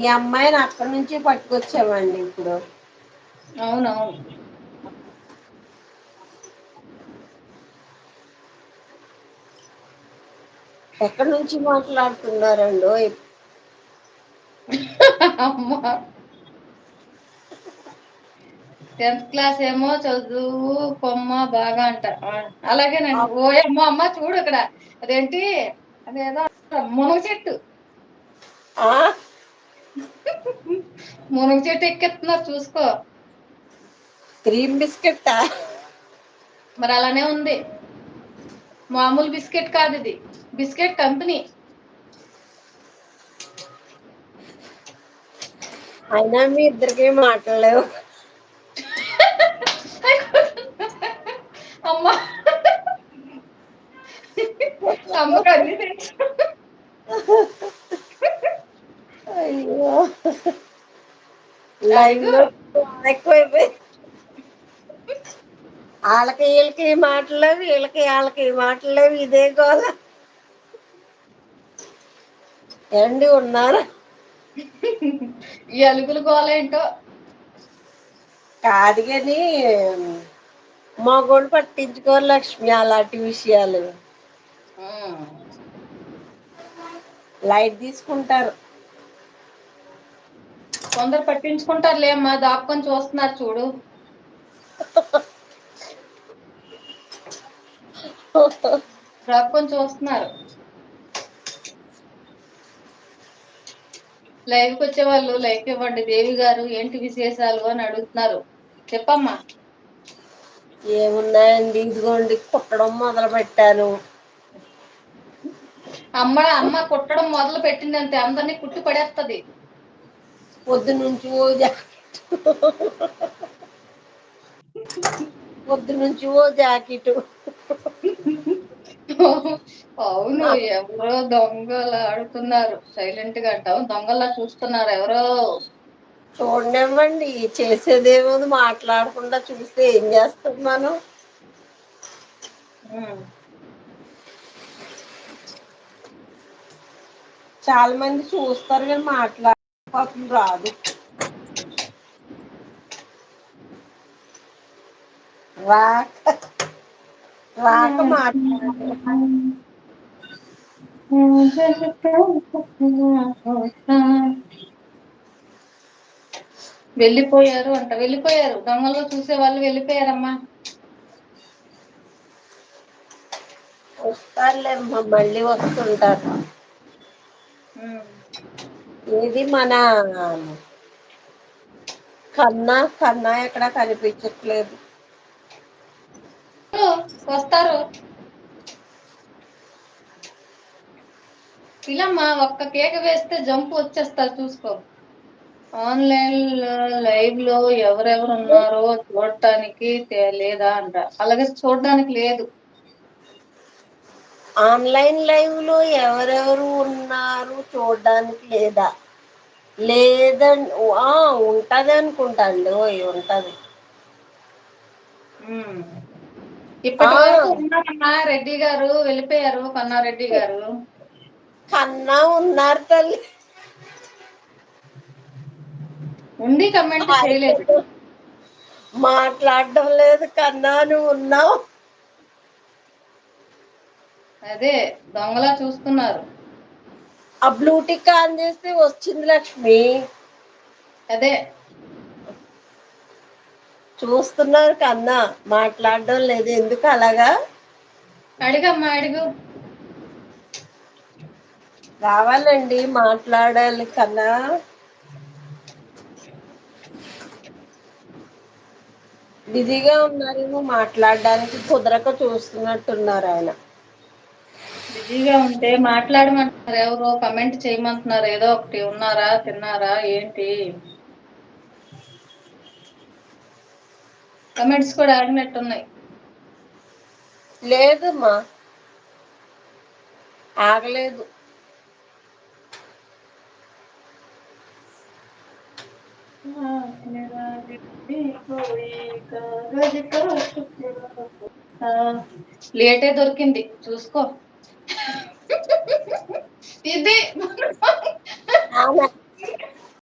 ఈ అమ్మాయిని అక్కడి నుంచి పట్టుకొచ్చామండి ఇప్పుడు. అవునవును. ఎక్కడి నుంచి మాట్లాడుతున్నారండోయ్ అమ్మా. టెన్త్ క్లాస్ ఏమో చదువు కొమ్మ బాగా అంట. అలాగేనండి. ఓయమ్మో అమ్మ చూడు అక్కడ. అదేంటి? అదేదో మునగ చెట్టు. ఆ? మునగ చెట్టు ఎక్కేతున్నారు చూసుకో. క్రీమ్ బిస్కెటా మరి అలానే ఉంది. మామూలు బిస్కెట్ కాదు ఇది. Biscuit company. అయినా మీ ఇద్దరికి మాటల్లేవు అమ్మా. అమ్మకు అన్ని తెలుసు. అయ్యో. లైవ్ అడుగు లో ఎక్కువైపోయి ఆళ్ళకి ఈళ్ళకి మాటల్లేవు ఈళ్ళకి ఆళ్ళకి మాటల్లేవు ఇదే గోల. ఏవండి ఉన్నారా? ఈ అలుగులు గోల ఏంటో కాదు కాని మగోళ్ళు పట్టించుకోరు లక్ష్మి అలాంటి విషయాలు. లైట్ తీసుకుంటారు. కొందరు పట్టించుకుంటారు లేమ్మా దాక్కొని చూస్తున్నారు చూడు. ఓహో దాక్కొని చూస్తున్నారు. లైవ్కు వచ్చే వాళ్ళు లైక్ ఇవ్వండి దేవి గారు ఏంటి విశేషాలు అని అడుగుతున్నారు. చెప్పమ్మా. ఏమున్నాయండి? ఇదిగోండి కుట్టడం మొదలు పెట్టాను అమ్మ అమ్మ కుట్టడం మొదలు పెట్టిందంటే అందరినీ కుట్టి పడేస్తది. పొద్దునుంచి ఓ పొద్దునుంచి ఓ జాకిటు. అవును ఎవరో దొంగలు ఆడుతున్నారు. సైలెంట్గా అంటావు దొంగలా చూస్తున్నారు ఎవరో. చూడనివ్వండి చేసేదేముంది మాట్లాడకుండా చూస్తే ఏం చేస్తాం మనం? చాలా మంది చూస్తారు కానీ మాట్లాడ పాపం రాదు రాక రాక వెళ్ళిపోయారు అంట. వెళ్ళిపోయారు. దొంగలు చూసే వాళ్ళు వెళ్ళిపోయారమ్మా. వస్తారులేమ్మా మళ్ళీ వస్తుంటారు. ఇది మన కన్నా కన్నా ఎక్కడా కనిపించట్లేదు. వస్తారు. పిల్లమ్మా ఒక్క కేక వేస్తే జంపు వచ్చేస్తారు చూసుకో. ఆన్లైన్ లైవ్లో ఎవరెవరు ఉన్నారో చూడటానికి లేదా అంట. అలాగే చూడడానికి లేదు. ఆన్లైన్ లైవ్లో ఎవరెవరు ఉన్నారు చూడ్డానికి లేదా? లేదం ఆ ఉంటది ఉంటది. ఆ ఇప్పటి వరకు ఉన్నారమ్మా రెడ్డి గారు వెళ్ళిపోయారు పన్నారెడ్డి గారు. కన్నా ఉన్నారు తల్లి. ఉండి కమెంట్ చేయలేదు. మాట్లాడడం లేదు కన్నా నువ్వు ఉన్నావు. అదే దొంగలా చూస్తున్నారు ఆ బ్లూటిక్ ఆన్ చేస్తే వచ్చింది లక్ష్మి. అదే. చూస్తున్నారు కన్నా మాట్లాడడం లేదు. ఎందుకు అలాగా? అడుగమ్మా అడుగు. రావాలండి మాట్లాడాలి కన్నా. బిజీగా ఉన్నారేమో మాట్లాడడానికి కుదరక చూస్తున్నట్టున్నారు ఆయన. బిజీగా ఉంటే మాట్లాడమంటున్నారు. ఎవరో కమెంట్ చేయమంటున్నారు. ఏదో ఒకటి ఉన్నారా? తిన్నారా? ఏంటి? కమెంట్స్ కూడా ఆగినట్టున్నాయి. లేదమ్మా. ఆగలేదు. లేటే దొరికింది. చూసుకో. Tidak. Anak.